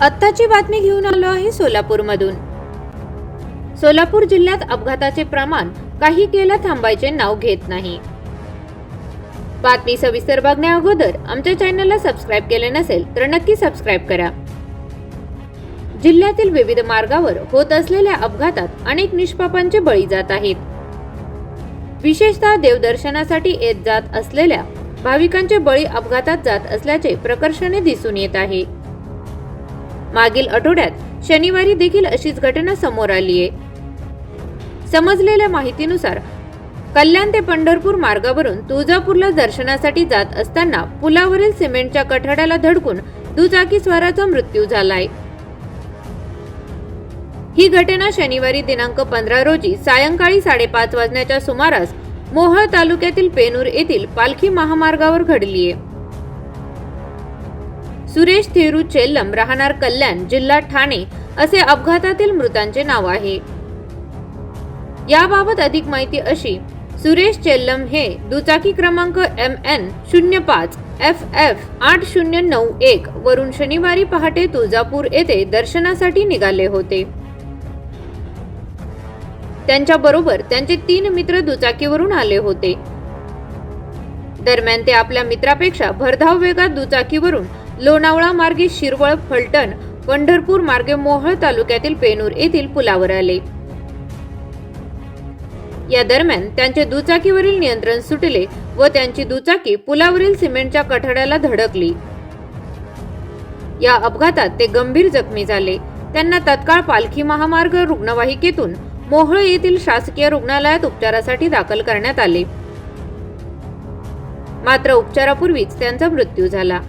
आत्ताची बातमी घेऊन आलो आहे सोलापूरमधून. सोलापूर जिल्ह्यात अपघाताचे प्रमाण काही केलं थांबायचे नाव घेत नाही. बातमी सविस्तर बघण्या अगोदर आमच्या चॅनलला सबस्क्राईब केले नसेल तर नक्की सबस्क्राईब करा. जिल्ह्यातील विविध मार्गावर होत असलेल्या अपघातात अनेक निष्पापांचे बळी जात आहेत. विशेषतः देवदर्शनासाठी येत जात असलेल्या भाविकांचे बळी अपघातात जात असल्याचे प्रकर्षाने दिसून येत आहे. मागील आठवड्यात शनिवारी देखील अशीच घटना समोर आली आहे. समजलेल्या माहितीनुसार कल्याण ते पंढरपूर मार्गावरून तुळजापूरला दर्शनासाठी जात असताना पुलावरील सिमेंटच्या कठड्याला धडकून दुचाकी स्वाराचा मृत्यू झालाय. ही घटना शनिवारी दिनांक पंधरा रोजी सायंकाळी साडेपाच वाजण्याच्या सुमारास मोहळ तालुक्यातील पेनूर येथील पालखी महामार्गावर घडलीय. सुरेश थिरू चेल्लम राहणार कल्याण जिल्हा ठाणे असे अपघातातील मृतांचे नाव आहे. याबाबत अधिक माहिती अशी सुरेश चेल्लम हे दुचाकी क्रमांक एम एन शून्य पाच एफ एफ आठ शून्य नऊ एक वरून शनिवारी पहाटे तुळजापूर येथे दर्शनासाठी निघाले होते. त्यांच्या बरोबर त्यांचे तीन मित्र दुचाकीवरून आले होते. दरम्यान ते आपल्या मित्रापेक्षा भरधाव वेगात दुचाकीवरून लोणावळा मार्गे शिरवळ फलटण पंढरपूर मार्गे मोहळ तालुक्यातील पेनूर येथील पुलावर आले. या दरम्यान त्यांचे दुचाकीवरील नियंत्रण सुटले व त्यांची दुचाकी पुलावरील सिमेंटच्या कठड्याला धडकली. या अपघातात ते गंभीर जखमी झाले. त्यांना तत्काळ पालखी महामार्ग रुग्णवाहिकेतून मोहळ येथील शासकीय रुग्णालयात उपचारासाठी दाखल करण्यात आले. मात्र उपचारापूर्वीच त्यांचा मृत्यू झाला.